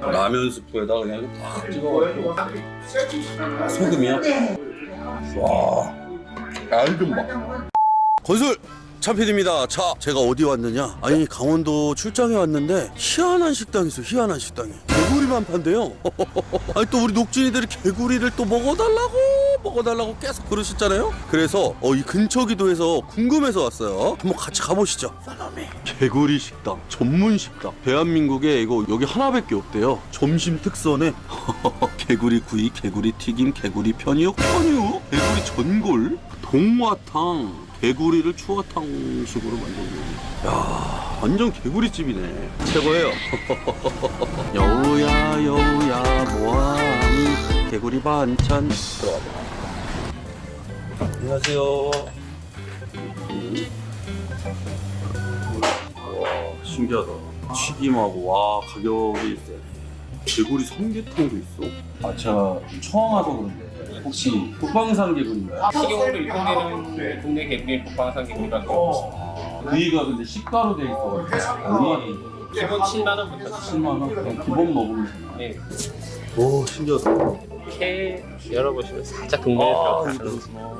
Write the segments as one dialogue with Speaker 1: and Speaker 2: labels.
Speaker 1: 라면 스프에다가 그냥 딱 찍어가지고. 소금이요? 와. 알금밥 건설! 차피디입니다. 자 제가 어디 왔느냐? 아니 강원도 출장에 왔는데 희한한 식당이 있어 희한한 식당이 개구리만 판대요. 아니 또 우리 녹진이들이 개구리를 또 먹어달라고 먹어달라고 계속 그러셨잖아요? 그래서 어, 이 근처 기도 해서 궁금해서 왔어요. 한번 같이 가보시죠. 개구리 식당 전문 식당. 대한민국에 이거 여기 하나밖에 없대요. 점심 특선에. 개구리 구이 개구리 튀김 개구리 편육 편육 개구리 전골. 동화탕. 개구리를 추어탕식으로 만들고. 야 완전 개구리 집이네. 최고예요. 여우야 여우야 뭐하니? 개구리 반찬. 들어가봐 안녕하세요 음. 와 신기하다 튀김하고 와 가격이 세 개구리 삼계탕도 있어 아 제가 처음 와서 그런데 혹시 국방산 개구리인가요?
Speaker 2: 식용으로 유통되는 국내 개구리 북방산 개구리가
Speaker 1: 아, 구이가 근데 식가로 돼 있어가지고 얼마니?
Speaker 2: 기본 7만 원부터
Speaker 1: 7만 원? 그냥 기본 먹으면 되나?
Speaker 2: 네.
Speaker 1: 오 신기하다
Speaker 2: 이렇게 열어보시면 살짝
Speaker 1: 아
Speaker 2: 동네에서
Speaker 1: 여기 그렇구나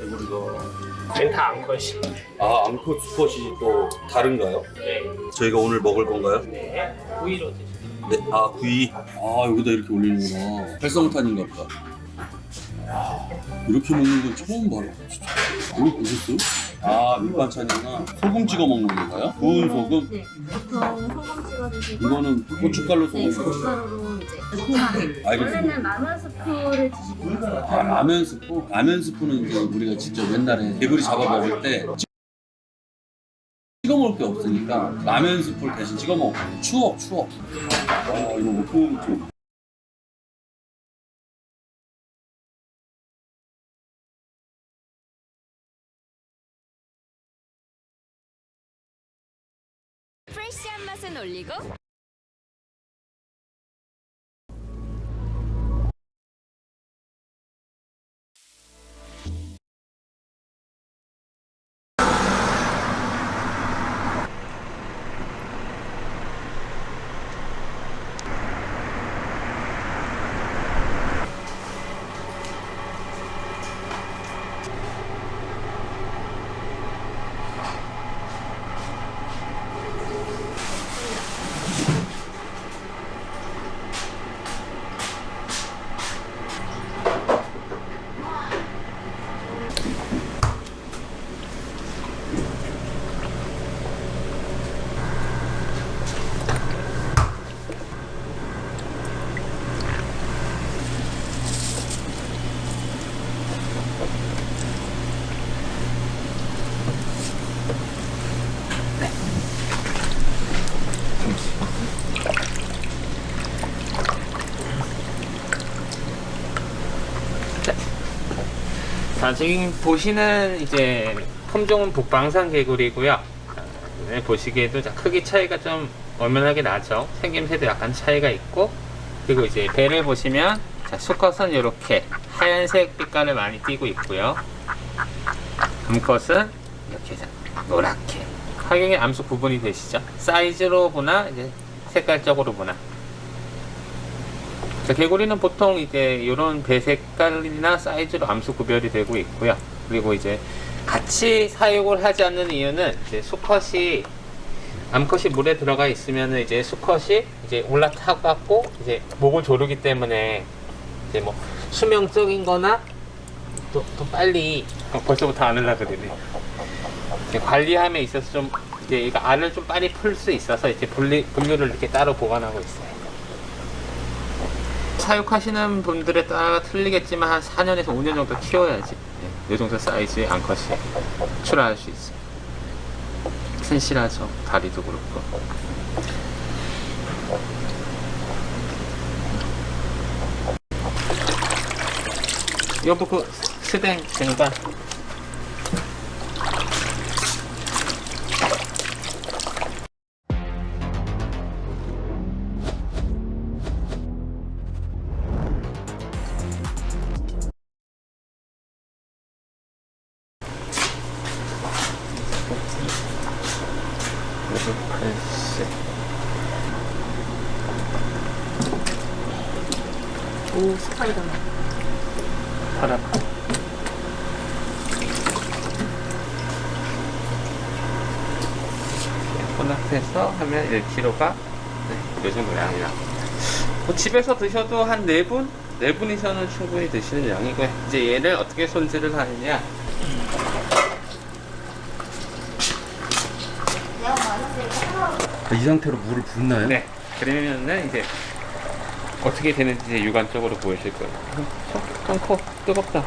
Speaker 1: 개구리가
Speaker 2: 멘타 암컷이
Speaker 1: 아 암컷 수컷이 또 다른가요?
Speaker 2: 네.
Speaker 1: 저희가 오늘 먹을 건가요?
Speaker 2: 네. 구이로 드시면
Speaker 1: 네, 아 구이. 아 여기다 이렇게 올리는구나. 활성탄인가 보다. 야, 이렇게 먹는 건 처음 봐요. 진짜. 이거 보셨어요? 아 밑반찬이구나. 소금 찍어 먹는 건가요? 구운 소금.
Speaker 3: 네, 보통 소금 찍어 드시고
Speaker 1: 이거는 고춧가루
Speaker 3: 네,
Speaker 1: 소금.
Speaker 3: 고춧가루로 이제
Speaker 1: 알겠습니다.
Speaker 3: 원래는 라면 스프를 드시고.
Speaker 1: 아 라면 스프? 라면 스프는 이제 우리가 직접 옛날에 개구리 잡아 먹을 때 찍어 먹을 게 없으니까 라면 스프를 대신 찍어 먹었거든요. 추억 추억. 와 이거 뭐 좀.
Speaker 4: 프레시한 맛은 올리고
Speaker 2: 자, 지금 보시는 이제 품종은 북방산 개구리고요. 자, 네, 보시기에도 자, 크기 차이가 좀 엄연하게 나죠. 생김새도 약간 차이가 있고 그리고 이제 배를 보시면 자, 수컷은 이렇게 하얀색 빛깔을 많이 띠고 있고요. 암컷은 이렇게 자, 노랗게 하경의 암수 구분이 되시죠? 사이즈로 보나 이제 색깔적으로 보나 자, 개구리는 보통 이제 이런 배 색깔이나 사이즈로 암수 구별이 되고 있고요. 그리고 이제 같이 사육을 하지 않는 이유는 이제 수컷이 암컷이 물에 들어가 있으면 이제 수컷이 이제 올라타 갖고 이제 목을 조르기 때문에 이제 뭐 수명적인 거나 또, 또 빨리 어, 벌써부터 안 하려 그러네. 관리함에 있어서 좀 이제 이거 알을 좀 빨리 풀 수 있어서 이제 분리, 분류를 이렇게 따로 보관하고 있어요. 사육하시는 분들에 따라 틀리겠지만 한 4년에서 5년 정도 키워야지. 네, 이 정도 사이즈의 암컷이 출하할 수 있어요. 튼실하죠. 다리도 그렇고. 여보 그 스댕 쟁반
Speaker 3: 오 스파이더맨.
Speaker 2: 파란. 혼합해서 하면 1kg가 네, 요 정도 양이 나. 뭐 집에서 드셔도 한 4분? 4분이서는 충분히 드시는 양이고요. 이제 얘를 어떻게 손질을 하느냐.
Speaker 1: 이 상태로 물을 붓나요?
Speaker 2: 네. 그러면은 이제 어떻게 되는지 이제 육안적으로 보여줄 거예요. 어, 어, 뜨겁다.